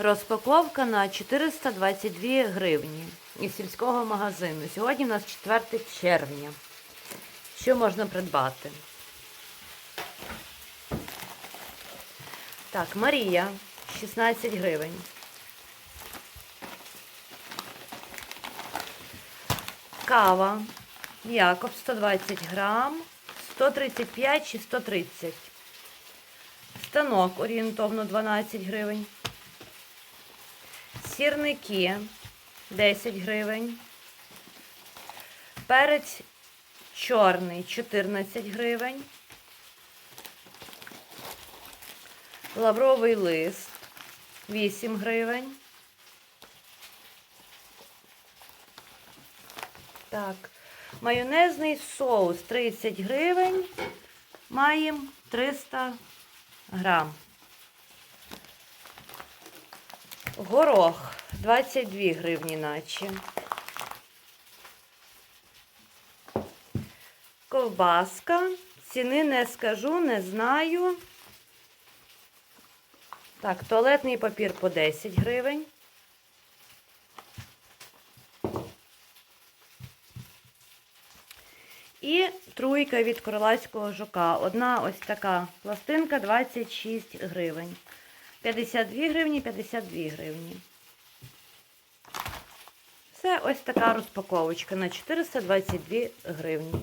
Розпаковка на 422 гривні із сільського магазину. Сьогодні у нас 4 червня. Що можна придбати? Так, Марія 16 гривень. Кава. Якоб 120 грам, 135 чи 130. Станок орієнтовно 12 гривень. Сірники 10 гривень. Перець чорний 14 гривень. Лавровий лист 8 гривень. Так, майонезний соус 30 гривень. Маємо 300 грам. Горох 22 гривні наче. Ковбаска. Ціни не скажу, не знаю. Так, туалетний папір по 10 гривень. І труйка від королевського жука. Одна ось така пластинка 26 гривень. 52 гривні, 52 гривні. Це ось така розпаковочка на 422 гривні.